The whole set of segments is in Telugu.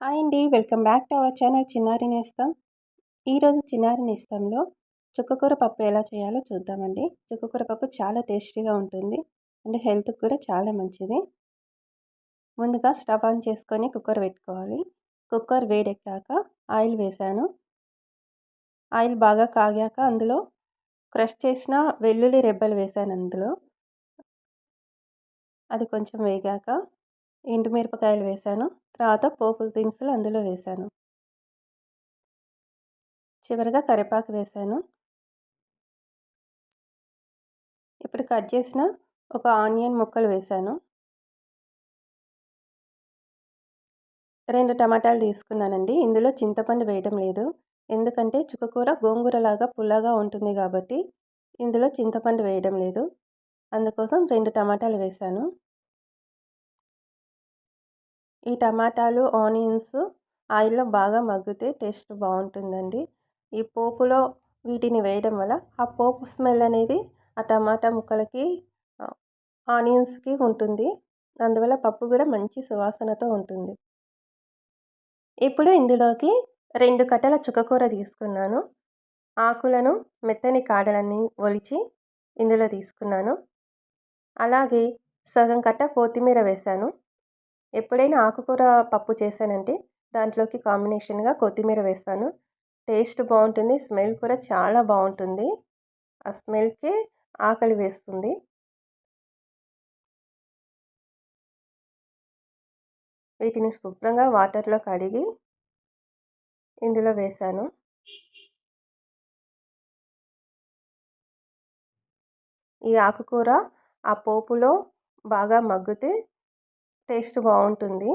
హాయ్ అండి welcome back to our channel Chinnari Nestham. ఈరోజు చిన్నారి నేస్తంలో చుక్కకూర పప్పు ఎలా చేయాలో చూద్దామండి. చుక్కకూర పప్పు చాలా టేస్టీగా ఉంటుంది. అంటే హెల్త్కి కూడా చాలా మంచిది. ముందుగా స్టవ్ ఆన్ చేసుకొని కుక్కర్ పెట్టుకోవాలి. కుక్కర్ వేడెక్కాక ఆయిల్ వేసాను. ఆయిల్ బాగా కాగాక అందులో క్రష్ చేసిన వెల్లుల్లి రెబ్బలు వేసాను అందులో. అది కొంచెం వేగాక ఎండుమిరపకాయలు వేసాను. తర్వాత పోపు దినుసులు అందులో వేసాను చివరిగా కరివేపాకు వేసాను ఇప్పుడు కట్ చేసిన ఒక ఆనియన్ ముక్కలు వేశాను. రెండు టమాటాలు తీసుకున్నానండి. ఇందులో చింతపండు వేయడం లేదు. ఎందుకంటే చుక్కకూర గోంగూరలాగా పుల్లగా ఉంటుంది కాబట్టి ఇందులో చింతపండు వేయడం లేదు. అందుకోసం రెండు టమాటాలు వేశాను. ఈ టమాటాలు ఆనియన్స్ ఆయిల్లో బాగా మగ్గితే టేస్ట్ బాగుంటుందండి. ఈ పోపులో వీటిని వేయడం వల్ల ఆ పోపు స్మెల్ అనేది ఆ టమాటా ముక్కలకి ఆనియన్స్కి ఉంటుంది. అందువల్ల పప్పు కూడా మంచి సువాసనతో ఉంటుంది. ఇప్పుడు ఇందులోకి రెండు కట్టల చుక్కకూర తీసుకున్నాను. ఆకులను మెత్తని కాడలన్నీ ఒలిచి ఇందులో తీసుకున్నాను. అలాగే సగం కట్ట కొత్తిమీర వేశాను ఎప్పుడైనా ఆకుకూర పప్పు చేశానంటే దాంట్లోకి కాంబినేషన్గా కొత్తిమీర వేస్తాను. టేస్ట్ బాగుంటుంది స్మెల్ కూడా చాలా బాగుంటుంది. ఆ స్మెల్కే ఆకలి వేస్తుంది. వీటిని శుభ్రంగా వాటర్లో కడిగి ఇందులో వేశాను ఈ ఆకుకూర ఆ పోపులో బాగా మగ్గితే టేస్ట్ బాగుంటుంది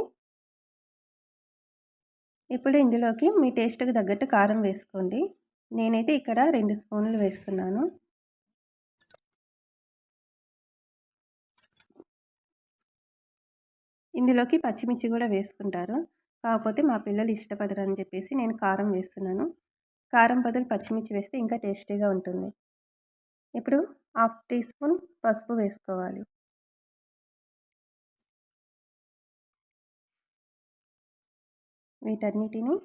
ఇప్పుడు ఇందులోకి మీ టేస్ట్కి తగ్గట్టు కారం వేసుకోండి. నేనైతే ఇక్కడ రెండు స్పూన్లు వేస్తున్నాను. ఇందులోకి పచ్చిమిర్చి కూడా వేసుకుంటారు. కాకపోతే మా పిల్లలు ఇష్టపడరు అని చెప్పేసి నేను కారం వేస్తున్నాను. కారం బదులు పచ్చిమిర్చి వేస్తే ఇంకా టేస్టీగా ఉంటుంది. ఇప్పుడు హాఫ్ టీ స్పూన్ పసుపు వేసుకోవాలి. వీటన్నిటిని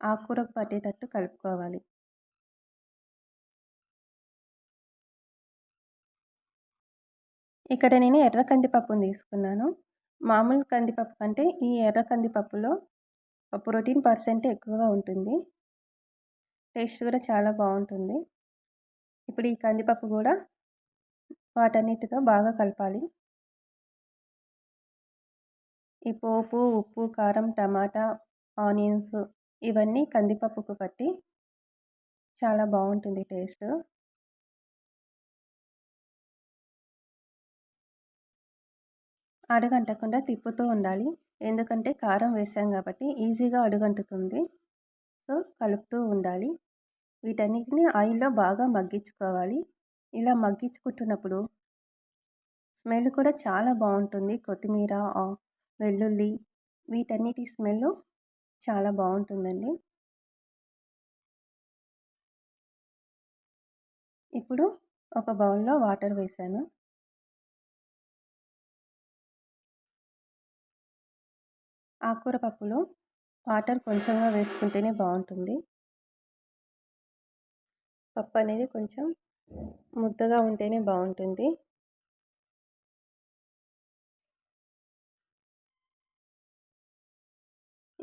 ఆకుకూరకు పట్టేటట్టు కలుపుకోవాలి. ఇక్కడ నేను ఎర్ర కందిపప్పును తీసుకున్నాను. మామూలు కందిపప్పు కంటే ఈ ఎర్ర కందిపప్పులో ప్రోటీన్ పర్సెంట్ ఎక్కువగా ఉంటుంది. టేస్ట్ కూడా చాలా బాగుంటుంది. ఇప్పుడు ఈ కందిపప్పు కూడా వాటన్నిటితో బాగా కలపాలి. ఈ పోపు ఉప్పు కారం టమాటా ఆనియన్స్ ఇవన్నీ కందిపప్పుకు పట్టి చాలా బాగుంటుంది టేస్ట్. అడుగంటకుండా తిప్పుతూ ఉండాలి. ఎందుకంటే కారం వేసాం కాబట్టి ఈజీగా అడుగంటుతుంది. సో కలుపుతూ ఉండాలి. వీటన్నిటిని ఆయిల్లో బాగా మగ్గించుకోవాలి. ఇలా మగ్గించుకుంటున్నప్పుడు స్మెల్ కూడా చాలా బాగుంటుంది. కొత్తిమీర వెల్లుల్లి వీటన్నిటి స్మెల్ చాలా బాగుంటుందండి. ఇప్పుడు ఒక బౌల్లో వాటర్ వేసాను. ఆకుకూర పప్పులో వాటర్ కొంచెంగా వేసుకుంటేనే బాగుంటుంది. పప్పు అనేది కొంచెం ముద్దగా ఉంటేనే బాగుంటుంది.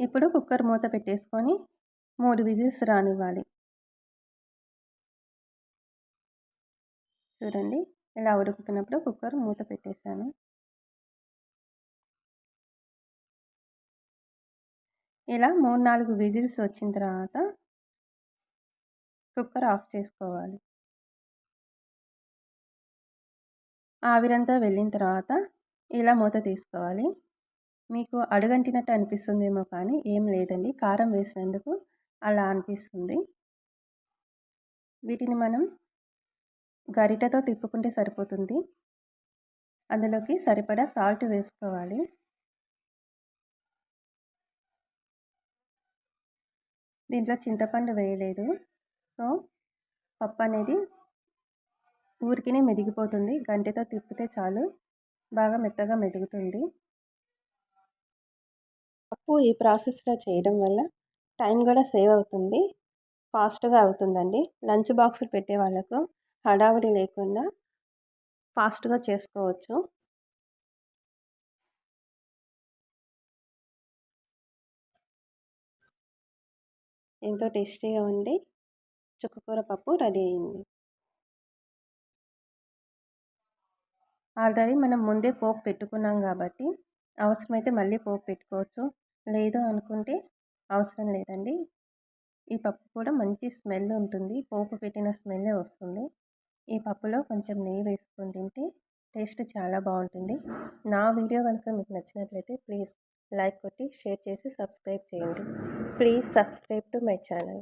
ఇప్పుడు కుక్కర్ మూత పెట్టేసుకొని మూడు విజిల్స్ రానివ్వాలి. చూడండి ఇలా ఉడుకుతున్నప్పుడు కుక్కర్ మూత పెట్టేశాను. ఇలా మూడు నాలుగు విజిల్స్ వచ్చిన తర్వాత కుక్కర్ ఆఫ్ చేసుకోవాలి. ఆవిరంతా వెళ్ళిన తర్వాత ఇలా మూత తీసుకోవాలి. మీకు అడుగంటినట్టు అనిపిస్తుందేమో కానీ ఏం లేదండి. కారం వేసినందుకు అలా అనిపిస్తుంది. వీటిని మనం గరిటతో తిప్పుకుంటే సరిపోతుంది. అందులోకి సరిపడా సాల్ట్ వేసుకోవాలి. దీంట్లో చింతపండు వేయలేదు. సో పప్పు అనేది ఊరికినే మెదిగిపోతుంది. గంటెతో తిప్పితే చాలు. బాగా మెత్తగా మెదుగుతుంది. పప్పు ఈ ప్రాసెస్లో చేయడం వల్ల టైం కూడా సేవ్ అవుతుంది. ఫాస్ట్గా అవుతుందండి. లంచ్ బాక్స్ పెట్టే వాళ్ళకు హడావిడి లేకుండా ఫాస్ట్గా చేసుకోవచ్చు. ఎంతో టేస్టీగా ఉండి చుక్కకూర పప్పు రెడీ అయింది. ఆల్రెడీ మనం ముందే పోపు పెట్టుకున్నాం కాబట్టి అవసరమైతే మళ్ళీ పోపు పెట్టుకోవచ్చు. లేదు అనుకుంటే అవసరం లేదండి. ఈ పప్పు కూడా మంచి స్మెల్ ఉంటుంది. పోపు పెట్టిన స్మెల్లే వస్తుంది. ఈ పప్పులో కొంచెం నెయ్యి వేసుకొని తింటే టేస్ట్ చాలా బాగుంటుంది. నా వీడియో కనుక మీకు నచ్చినట్లయితే ప్లీజ్ లైక్ కొట్టి షేర్ చేసి సబ్స్క్రైబ్ చేయండి. Please subscribe to my channel.